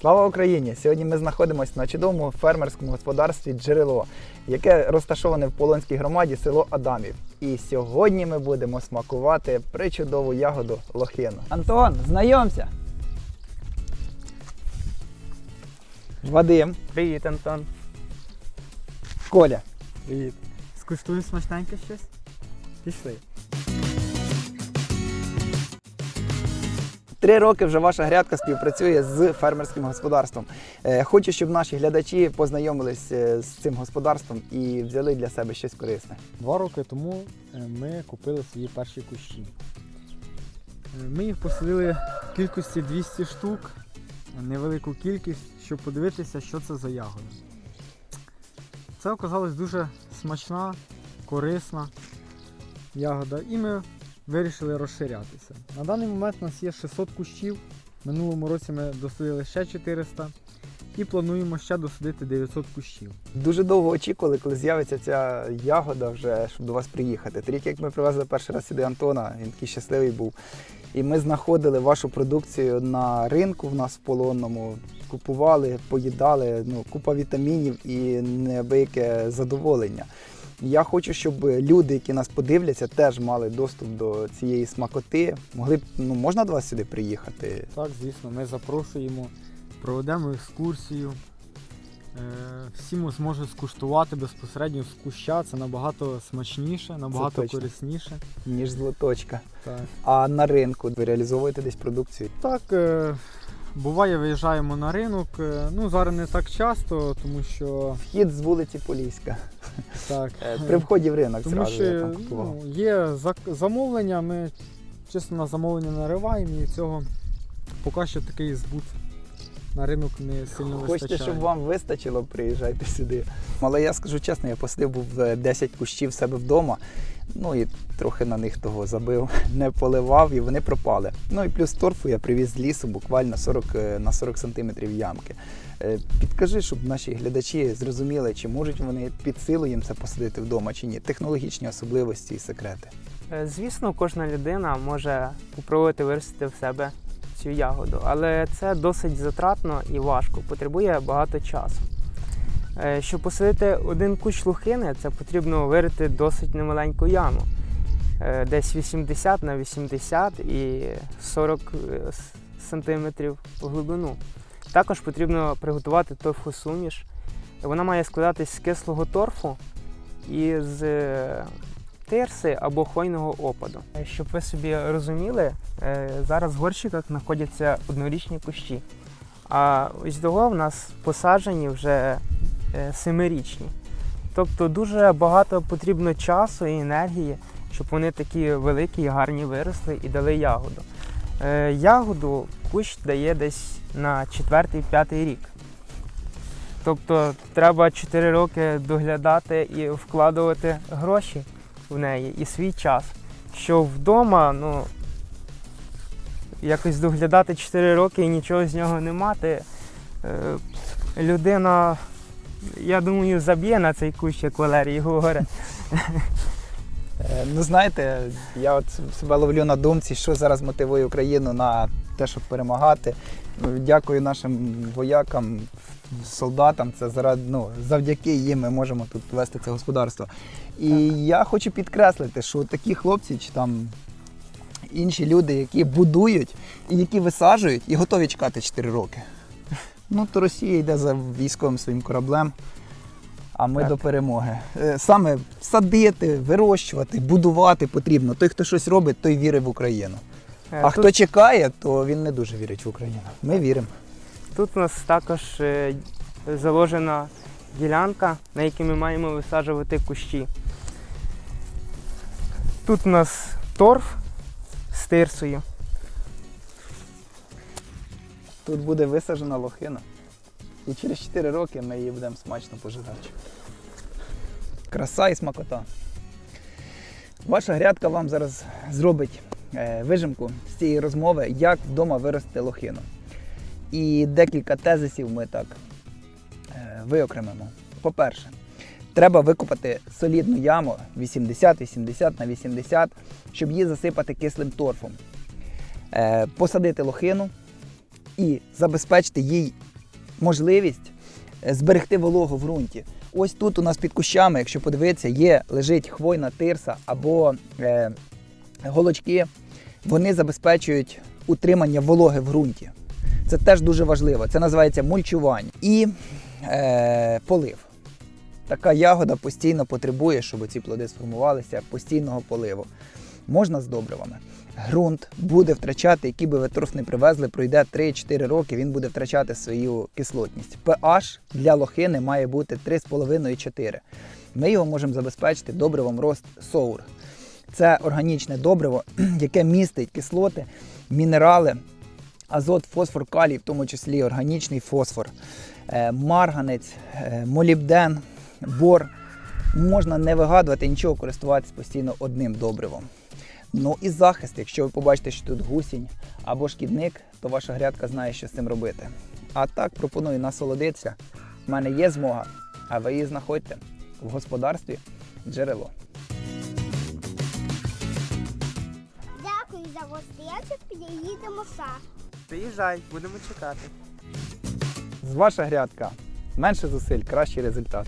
Слава Україні! Сьогодні ми знаходимося на чудовому фермерському господарстві Джерело, яке розташоване в Полонській громаді село Адамів. І сьогодні ми будемо смакувати причудову ягоду лохину. Антон, знайомся! Вадим, Привіт, Антон. Коля. Привіт. Скуштуємо смачненьке щось? Пішли. Три роки вже ваша грядка співпрацює з фермерським господарством. Е, Хочу, щоб наші глядачі познайомились е, з цим господарством і взяли для себе щось корисне. Два роки тому е, ми купили свої перші кущі. Ми їх посадили в кількості 200 штук, невелику кількість, щоб подивитися, що це за ягода. Це оказалась дуже смачна, корисна ягода, і ми вирішили розширятися. На даний момент у нас є 600 кущів. Минулому році ми досадили ще 400 і плануємо ще досадити 900 кущів. Дуже довго очікували, коли з'явиться ця ягода, вже щоб до вас приїхати. Торік, як ми привезли перший раз сюди Антона, він такий щасливий був. І ми знаходили вашу продукцію на ринку в нас в полонному, купували, поїдали, ну, купа вітамінів і неабияке задоволення. Я хочу, щоб люди, які нас подивляться, теж мали доступ до цієї смакоти. Могли б, ну можна до вас сюди приїхати? Так, звісно, ми запрошуємо, проведемо екскурсію. Е, Всі мо- зможуть скуштувати безпосередньо з куща. Це набагато смачніше, набагато корисніше. Ніж злоточка. Так, А на ринку ви реалізовуєте десь продукцію? так е, буває, виїжджаємо на ринок. е, Ну, зараз не так часто, тому що Вхід з вулиці Поліська. Так. Е, При вході в ринок Тому зразу я що купував. ну, є зак- замовлення, ми чесно на замовлення нариваємо і цього поки що такий збут на ринок не сильно Хочете, щоб вам вистачило, приїжджайте сюди. Але я скажу чесно, я посадив був е, 10 кущів в себе вдома. Ну і трохи на них того забив, не поливав і вони пропали. Ну і плюс торфу я привіз з лісу буквально 40, е, на 40 сантиметрів ямки. Е, Підкажи, щоб наші глядачі зрозуміли, чи можуть вони під силу їм це посадити вдома чи ні. Технологічні особливості і секрети. Е, Звісно, кожна людина може спробувати виростити в себе цю ягоду, але це досить затратно і важко, потребує багато часу. Е, Щоб посадити один кущ лухини, це потрібно вирити досить немаленьку яму. Е, Десь 80 на 80 і 40 е, сантиметрів в глибину. Також потрібно приготувати торфосуміш. Вона має складатись з кислого торфу і з тирси або хвойного опаду. Е, Щоб ви собі розуміли, е, зараз в горщиках знаходяться однорічні кущі. А ось того в нас посаджені вже е, семирічні. Тобто дуже багато потрібно часу і енергії, щоб вони такі великі і гарні виросли і дали ягоду. Ягоду кущ дає десь на 4-5 рік. Тобто треба 4 роки доглядати і вкладувати гроші в неї і свій час. Що вдома, ну, якось доглядати 4 роки і нічого з нього не мати. Е, людина, я думаю, заб'є на цей кущ, як Валерій говорить. Е, Ну, знаєте, я от себе ловлю на думці, що зараз мотивує Україну на те, щоб перемагати. Дякую нашим воякам, солдатам. Це заради, ну, завдяки їм ми можемо тут вести це господарство. І я хочу підкреслити, що такі хлопці чи там інші люди, які будують і які висаджують, і готові чекати 4 роки. Ну, то Росія йде за військовим своїм кораблем. А ми Так. до перемоги. Е, Саме садити, вирощувати, будувати потрібно. Той, хто щось робить, той вірить в Україну. Е, А тут, хто чекає, то він не дуже вірить в Україну. Ми віримо. тут у нас також е, заложена ділянка, на якій ми маємо висаджувати кущі. Тут у нас торф з тирсою. Тут буде висаджена лохина. І через 4 роки ми її будемо смачно пожирати. Краса і смакота. Ваша грядка вам зараз зробить вижимку з цієї розмови, як вдома вирости лохину. І декілька тезисів ми так е, виокремимо. По-перше, треба викопати солідну яму 80-80 на 80, щоб її засипати кислим торфом. Е, посадити лохину і забезпечити їй можливість е, зберегти вологу в ґрунті. Ось тут у нас під кущами, якщо подивитися, є лежить хвойна тирса або е, голочки. Вони забезпечують утримання вологи в ґрунті. Це теж дуже важливо. Це називається мульчування і е, полив. Така ягода постійно потребує, щоб ці плоди сформувалися, постійного поливу. Можна з добривами. Ґрунт буде втрачати, який би ви торф не привезли, пройде 3-4 роки, він буде втрачати свою кислотність. pH для лохини має бути 3,5-4. Ми його можемо забезпечити добривом рост соур. Це органічне добриво, яке містить кислоти, мінерали, азот, фосфор, калій, в тому числі органічний фосфор, е, марганець, е, молібден, бор. Можна не вигадувати нічого, користуватись постійно одним добривом. Ну і захист, якщо ви побачите, що тут гусінь або шкідник, то ваша грядка знає, що з цим робити. А так пропоную насолодитися. У мене є змога, а ви її знаходьте в господарстві джерело. Приїдемо ще. Приїжджай, будемо чекати. З ваша грядка менше зусиль, кращий результат.